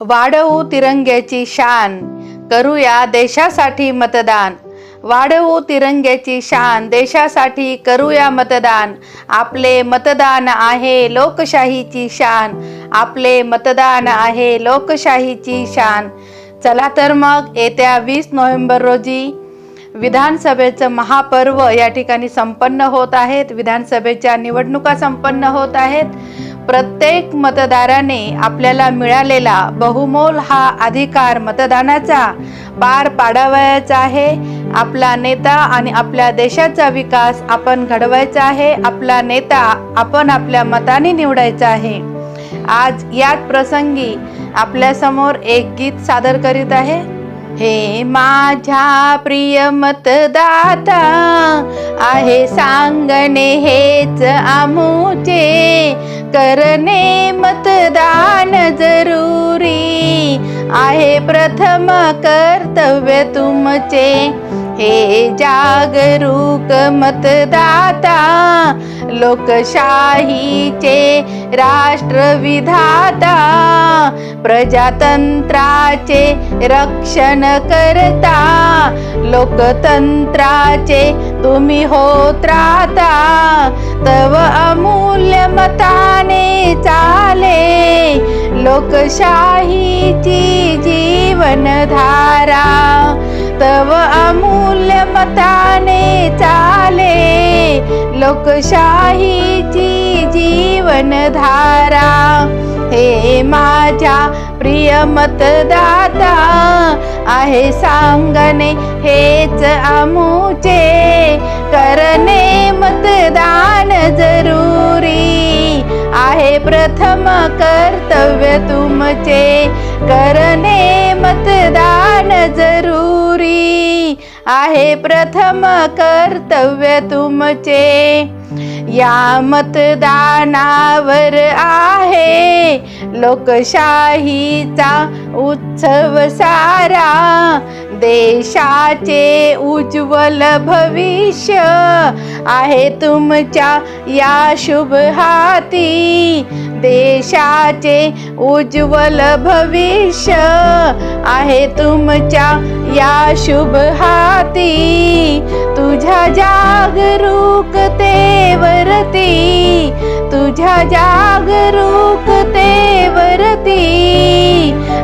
वाढवू तिरंग्याची शान करूया देशासाठी मतदान. वाढवू तिरंग्याची शान देशासाठी करूया मतदान. आपले मतदान आहे लोकशाहीची शान. आपले मतदान आहे लोकशाहीची शान. चला तर मग येत्या वीस नोव्हेंबर रोजी विधानसभेचं महापर्व या ठिकाणी संपन्न होत आहेत. विधानसभेच्या निवडणुका संपन्न होत आहेत. प्रत्येक मतदाराने आपल्याला मिळालेला बहुमोल हा अधिकार मतदानाचा पार पाडावयाचा आहे. आपला नेता आणि आपल्या देशाचा विकास आपण घडवायचा आहे. आपला नेता आपण आपल्या मताने निवडायचा आहे. आज याच प्रसंगी आपल्यासमोर एक गीत सादर करीत आहे. हे माझ्या प्रिय मतदाता आहे सांगणे हेच आमूचे करणे मतदान जरुरी आहे. प्रथम कर्तव्य तुमचे हे जागरूक मतदाता लोकशाहीचे राष्ट्रविधाता प्रजातंत्राचे रक्षण करता लोकतंत्राचे तुम्ही होत राहता तव अमूल्य मताने चाले. लोकशाहीची जीवनधारा तव अमूल्य मताने चाले. लोकशाहीची जीवनधारा हे माझ्या प्रिय मतदार. आहे सांगणे हेच आमूचे. करणे मतदान जरुरी आहे प्रथम कर्तव्य तुमचे. करणे मतदान जरुरी आहे प्रथम कर्तव्य तुमचे. या मतदानावर आहे लोकशाहीचा उत्सव सारा. देशाचे उज्ज्वल भविष्य आहे तुमच्या या शुभ हाती. देशाचे उज्ज्वल भविष्य आहे तुमच्या या शुभ हाती. तुझ्या माझ्या जागरूकतेवरती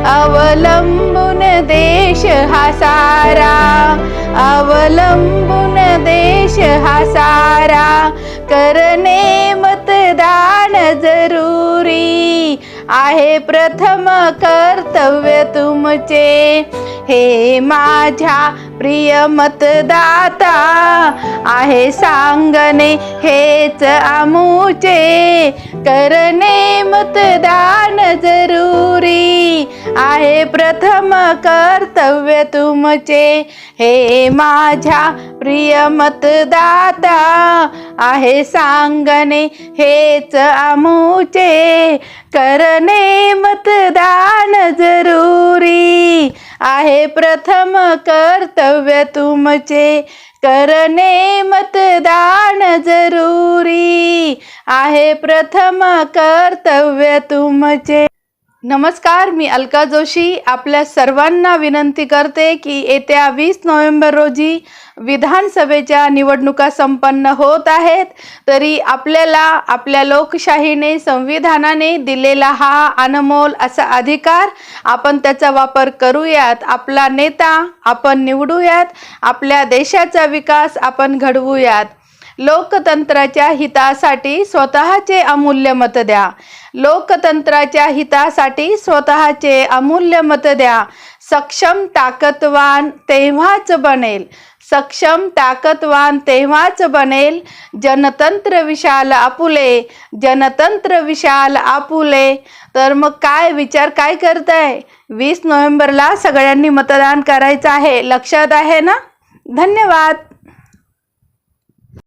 अवलंबून देश हा सारा अवलंबून देश हा सारा. करणे मतदान जरुरी आहे प्रथम कर्तव्य तुमचे. हे माझ्या प्रिय मतदाता आहे सांगणे हेच आमूचे. करणे मतदान जरुरी आहे प्रथम कर्तव्य तुमचे. हे माझ्या प्रिय मतदाता आहे सांगणे हेच आमूचे. करणे मतदान जरुरी आहे प्रथम कर्तव्य तुमचे. करणे मतदान जरूरी. आहे प्रथम कर्तव्य तुमचे. नमस्कार मी अलका जोशी. आपल्या सर्वांना विनंती करते की येत्या वीस नोव्हेंबर रोजी विधानसभेच्या निवडणुका संपन्न होत आहेत तरी आपल्याला आपल्या लोकशाहीने संविधानाने दिलेला हा अनमोल असा अधिकार आपण त्याचा वापर करूयात. आपला नेता आपण निवडूयात आपल्या देशाचा विकास आपण घडवूयात. लोकतंत्राच्या हितासाठी स्वतःचे अमूल्य मत द्या. लोकतंत्राच्या हितासाठी स्वतःचे अमूल्य मत द्या. सक्षम ताकदवान तेव्हाच बनेल. सक्षम ताकदवान तेव्हाच बनेल. जनतंत्र विशाल आपुले जनतंत्र विशाल आपुले. तर मग काय विचार काय करताय? वीस नोव्हेंबरला सगळ्यांनी मतदान करायचं आहे. लक्षात आहे ना? धन्यवाद.